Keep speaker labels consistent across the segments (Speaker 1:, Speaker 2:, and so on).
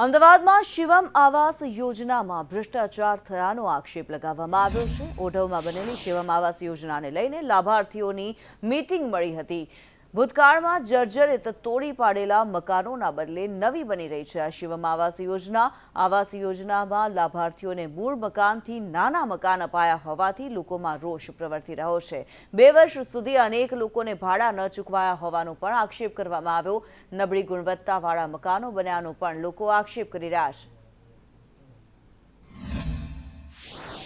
Speaker 1: અમદાવાદમાં શિવમ આવાસ યોજનામાં ભ્રષ્ટાચાર થયાનો આક્ષેપ લગાવવામાં આવ્યો છે. ઓઢવમાં બનેલી શિવમ આવાસ યોજનાને લઈને લાભાર્થીઓની મીટિંગ મળી હતી. ભૂતકાળમાં જર્જરિત તોડી પાડેલા મકાનોના બદલે નવી બની રહી છે આ શિવમ આવાસ યોજના. આવાસ યોજનામાં લાભાર્થીઓને મૂળ મકાનથી નાના મકાન અપાયા હોવાથી લોકોમાં રોષ પ્રવર્તી રહ્યો છે. બે વર્ષ સુધી અનેક લોકોને ભાડા ન ચૂકવાયા હોવાનો પણ આક્ષેપ કરવામાં આવ્યો. નબળી ગુણવત્તાવાળા મકાનો બન્યાનો પણ લોકો આક્ષેપ કરી રહ્યા છે.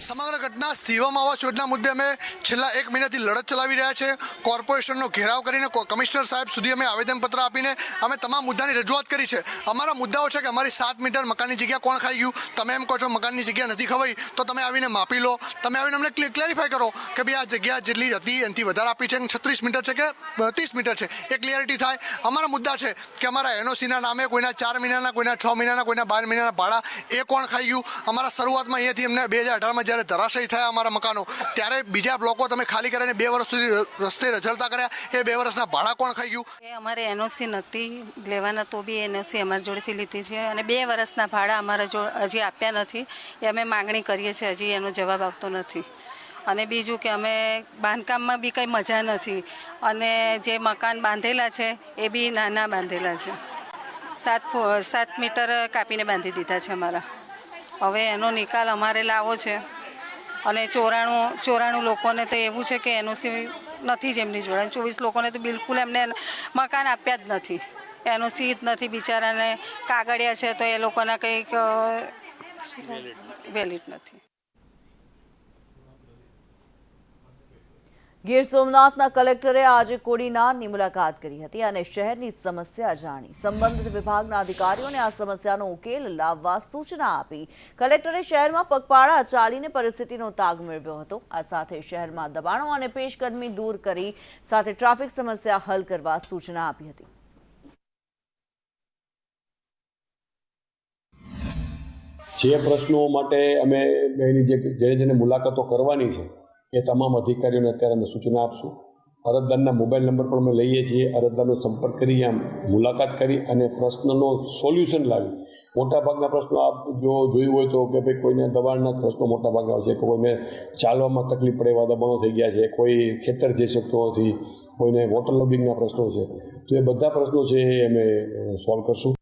Speaker 2: સમગ્ર ઘટના શિવમ આવાસ યોજના મુદ્દે અમે છેલ્લા એક મહિનાથી લડત ચલાવી રહ્યા છે. કોર્પોરેશનનો ઘેરાવ કરીને કમિશનર સાહેબ સુધી અમે આવેદનપત્ર આપીને અમે તમામ મુદ્દાની રજૂઆત કરી છે. અમારા મુદ્દાઓ છે કે અમારી સાત મીટર મકાનની જગ્યા કોણ ખાઈ ગયું? તમે એમ કહો છો મકાનની જગ્યા નથી ખવાઈ, તો તમે આવીને માપી લો. તમે આવીને અમને ક્લેરિફાય કરો કે ભાઈ આ જગ્યા જેટલી હતી, એનાથી વધારે આપી છે. છત્રીસ મીટર છે કે ત્રીસ મીટર છે? એ ક્લિયરિટી થાય. અમારા મુદ્દા છે કે અમારા એનઓસીના નામે કોઈના ચાર મહિનાના, કોઈના છ મહિનાના, કોઈના બાર મહિનાના ભાડા, એ કોણ ખાઈ ગયું? અમારા શરૂઆતમાં અહીંયાથી અમને બે હજાર અઢારમાં જ્યારે ધરાશયી થયા અમારા મકાનો, ત્યારે બીજા બ્લોકો તમે ખાલી કરીને બે વર્ષ સુધી રસ્તે રજળતા કર્યા. એ બે વર્ષના ભાડા કોણ ખાઈ ગયું?
Speaker 3: અમારે એનઓસી નથી લેવાના, તો બી એનઓસી અમારી જોડેથી લીધી છે. અને બે વર્ષના ભાડા અમારા જો, હજી આપ્યા નથી. એ અમે માગણી કરીએ છીએ, હજી એનો જવાબ આવતો નથી. અને બીજું કે અમે બાંધકામમાં બી કંઈ મજા નથી. અને જે મકાન બાંધેલા છે, એ બી નાના બાંધેલા છે. સાત સાત મીટર કાપીને બાંધી દીધા છે અમારા. હવે એનો નિકાલ અમારે લાવવો છે. અને ચોરાણું ચોરાણું લોકોને તો એવું છે કે એનઓસી નથી જ એમની જોડે. ચોવીસ લોકોને તો બિલકુલ એમને મકાન આપ્યા જ નથી. એનઓસી જ નથી બિચારાને કાગળિયા છે તો એ લોકોના કંઈક વેલિડ નથી.
Speaker 1: ગીર સોમનાથના કલેક્ટરે આજે કોડીનારની મુલાકાત કરી હતી અને શહેરની સમસ્યા જાણી. સંબંધિત વિભાગના અધિકારીઓને આ સમસ્યાનો ઉકેલ લાવવા સૂચના આપી. કલેક્ટરે શહેરમાં પગપાળા ચાલીને પરિસ્થિતિનો તાગ મેળવ્યો હતો. આ સાથે શહેરમાં દબાણો અને પેશકદમી દૂર કરી સાથે ટ્રાફિક સમસ્યા હલ કરવા સૂચના આપી હતી.
Speaker 4: જે પ્રશ્નો માટે અમે એની જેને મુલાકાતો કરવાની છે એ તમામ અધિકારીઓને અત્યારે અમે સૂચના આપશું. અરજદારના મોબાઈલ નંબર પણ અમે લઈએ છીએ. અરજદારનો સંપર્ક કરી, આમ મુલાકાત કરી અને પ્રશ્નનો સોલ્યુશન લાવી. મોટાભાગના પ્રશ્નો આપ જો જોયું હોય તો કે ભાઈ કોઈને દબાણના પ્રશ્નો મોટાભાગના હોય છે કોઈને ચાલવામાં તકલીફ પડે એવા દબાણો થઈ ગયા છે, કોઈ ખેતર જઈ શકતો નથી, કોઈને વોટર લોગિંગના પ્રશ્નો છે. તો એ બધા પ્રશ્નો છે એ અમે સોલ્વ કરશું.